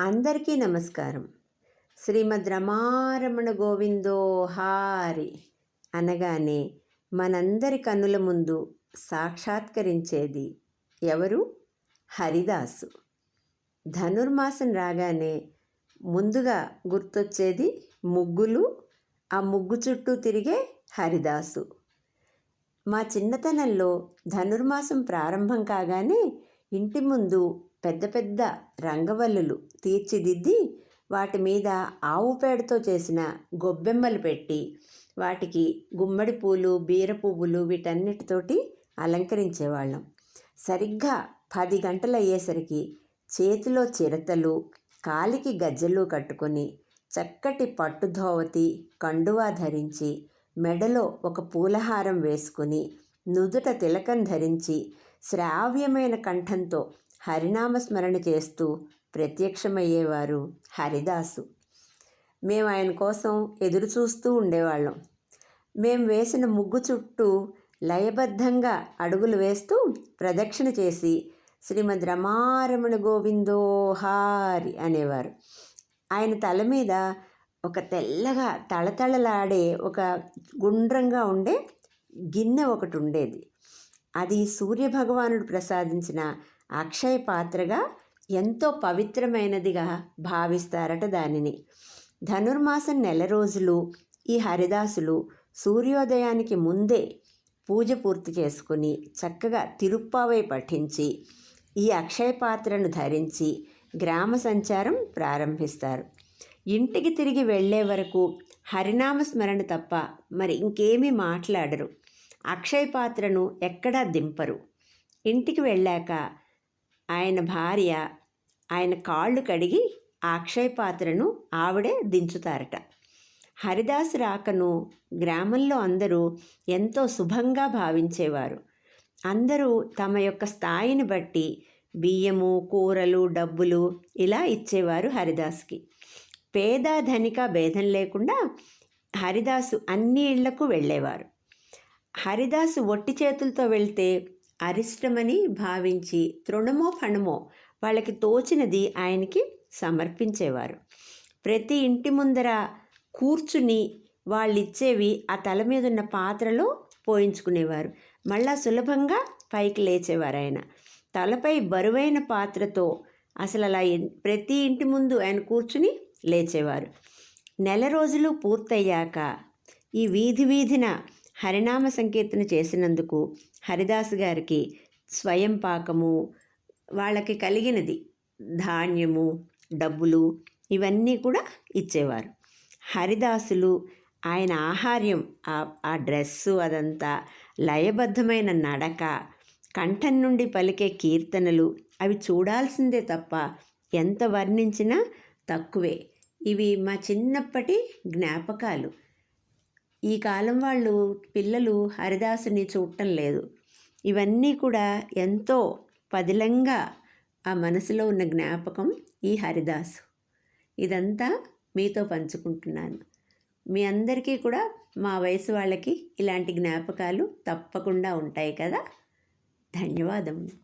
అందరికీ నమస్కారం. శ్రీమద్ రమారమణ గోవిందో హారి అనగానే మనందరి కన్నుల ముందు సాక్షాత్కరించేది ఎవరు? హరిదాసు. ధనుర్మాసం రాగానే ముందుగా గుర్తొచ్చేది ముగ్గులు ఆ ముగ్గు చుట్టూ తిరిగే హరిదాసు. మా చిన్నతనంలో ధనుర్మాసం ప్రారంభం కాగానే ఇంటి ముందు పెద్ద పెద్ద రంగవల్లులు తీర్చిదిద్ది వాటి మీద ఆవు పేడతో చేసిన గొబ్బెమ్మలు పెట్టి వాటికి గుమ్మడి పూలు బీర పువ్వులు వీటన్నిటితోటి అలంకరించేవాళ్ళం. సరిగ్గా పది గంటలు అయ్యేసరికి చేతిలో చిరతలు కాలికి గజ్జలు కట్టుకొని చక్కటి పట్టు ధోవతి కండువా ధరించి మెడలో ఒక పూలహారం వేసుకుని నుదుట తిలకం ధరించి శ్రావ్యమైన కంఠంతో హరినామస్మరణ చేస్తూ ప్రత్యక్షమయ్యేవారు హరిదాసు. మేము ఆయన కోసం ఎదురు చూస్తూ ఉండేవాళ్ళం. మేము వేసిన ముగ్గు చుట్టూ లయబద్ధంగా అడుగులు వేస్తూ ప్రదక్షిణ చేసి శ్రీమద్ రమారమణ గోవిందో హారి అనేవారు. ఆయన తల మీద ఒక తెల్లగా తళతళలాడే ఒక గుండ్రంగా ఉండే గిన్నె ఒకటి ఉండేది. అది సూర్యభగవానుడు ప్రసాదించిన అక్షయ పాత్రగా ఎంతో పవిత్రమైనదిగా భావిస్తారట దానిని. ధనుర్మాసం నెల రోజులు ఈ హరిదాసులు సూర్యోదయానికి ముందే పూజ పూర్తి చేసుకుని చక్కగా తిరుప్పావై పఠించి ఈ అక్షయ పాత్రను ధరించి గ్రామ సంచారం ప్రారంభిస్తారు. ఇంటికి తిరిగి వెళ్ళే వరకు హరినామ స్మరణ తప్ప మరి ఇంకేమీ మాట్లాడరు. అక్షయ పాత్రను ఎక్కడా దింపరు. ఇంటికి వెళ్ళాక ఆయన భార్య ఆయన కాళ్ళు కడిగి ఆ అక్షయ పాత్రను ఆవిడే దించుతారట. హరిదాస్ రాకను గ్రామంలో అందరూ ఎంతో శుభంగా భావించేవారు. అందరూ తమ యొక్క స్థాయిని బట్టి బియ్యము కూరలు డబ్బులు ఇలా ఇచ్చేవారు హరిదాస్కి. పేద ధనిక భేదం లేకుండా హరిదాసు అన్ని ఇళ్ళకు వెళ్ళేవారు. హరిదాసు ఒట్టి చేతులతో వెళ్తే అరిష్టమని భావించి తృణమో ఫణమో వాళ్ళకి తోచినది ఆయనకి సమర్పించేవారు. ప్రతి ఇంటి ముందర కూర్చుని వాళ్ళిచ్చేవి ఆ తల మీద ఉన్న పాత్రలో పోయించుకునేవారు. మళ్ళా సులభంగా పైకి లేచేవారు ఆయన. తలపై బరువైన పాత్రతో అసలు అలా ప్రతి ఇంటి ముందు ఆయన కూర్చుని లేచేవారు. నెల రోజులు పూర్తయ్యాక ఈ వీధి వీధిన హరినామ సంకీర్తన చేసినందుకు హరిదాస్ గారికి స్వయం పాకము వాళ్ళకి కలిగినది ధాన్యము డబ్బులు ఇవన్నీ కూడా ఇచ్చేవారు. హరిదాసులు ఆయన ఆహార్యం ఆ డ్రెస్సు అదంతా లయబద్ధమైన నడక కంఠం నుండి పలికే కీర్తనలు అవి చూడాల్సిందే తప్ప ఎంత వర్ణించినా తక్కువే. ఇవి మా చిన్నప్పటి జ్ఞాపకాలు. ఈ కాలం వాళ్ళు పిల్లలు హరిదాసుని చూడటం లేదు. ఇవన్నీ కూడా ఎంతో పదిలంగా ఆ మనసులో ఉన్న జ్ఞాపకం ఈ హరిదాసు. ఇదంతా మీతో పంచుకుంటున్నాను. మీ అందరికీ కూడా మా వయసు వాళ్ళకి ఇలాంటి జ్ఞాపకాలు తప్పకుండా ఉంటాయి కదా. ధన్యవాదములు.